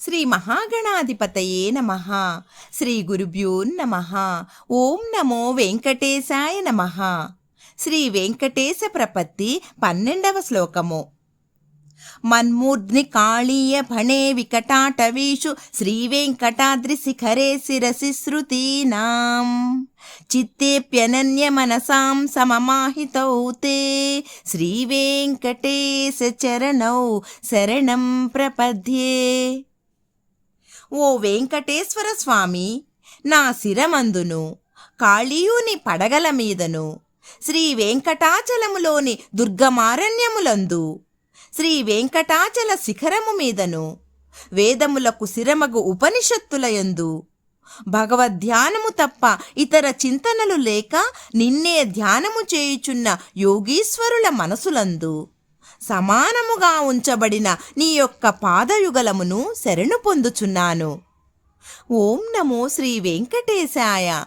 శ్రీ మహాగణాధిపతయే నమ. శ్రీ గురుభ్యో నమ. ఓం నమో వెంకటేశాయ నమ. శ్రీ వెంకటేశ ప్రపత్తి పన్నెండవ శ్లోకము. మన్మూర్ధ్ని కాళీయ భణే వికటాటవీషు శ్రీ వెంకటాద్రి శిఖరే శిరసి శృతీనాం. చిత్తేప్యనన్య మనసాం సమమాహితౌ తే. శ్రీ వెంకటేశ చరణౌ శరణం ప్రపద్యే. ఓ వెంకటేశ్వర స్వామి నా శిరమందును కాళీయుని పడగల మీదను శ్రీ వెంకటాచలములోని దుర్గమారణ్యములందు శ్రీ వెంకటాచల శిఖరము మీదను వేదములకు శిరమగు ఉపనిషత్తులయందు భగవద్ధ్యానము తప్ప ఇతర చింతనలు లేక నిన్నే ధ్యానము చేయుచున్న యోగీశ్వరుల మనసులందు. సమానముగా ఉంచబడిన నీ యొక్క పాదయుగలమును శరణు పొందుచున్నాను. ఓం నమో శ్రీ వెంకటేశాయ.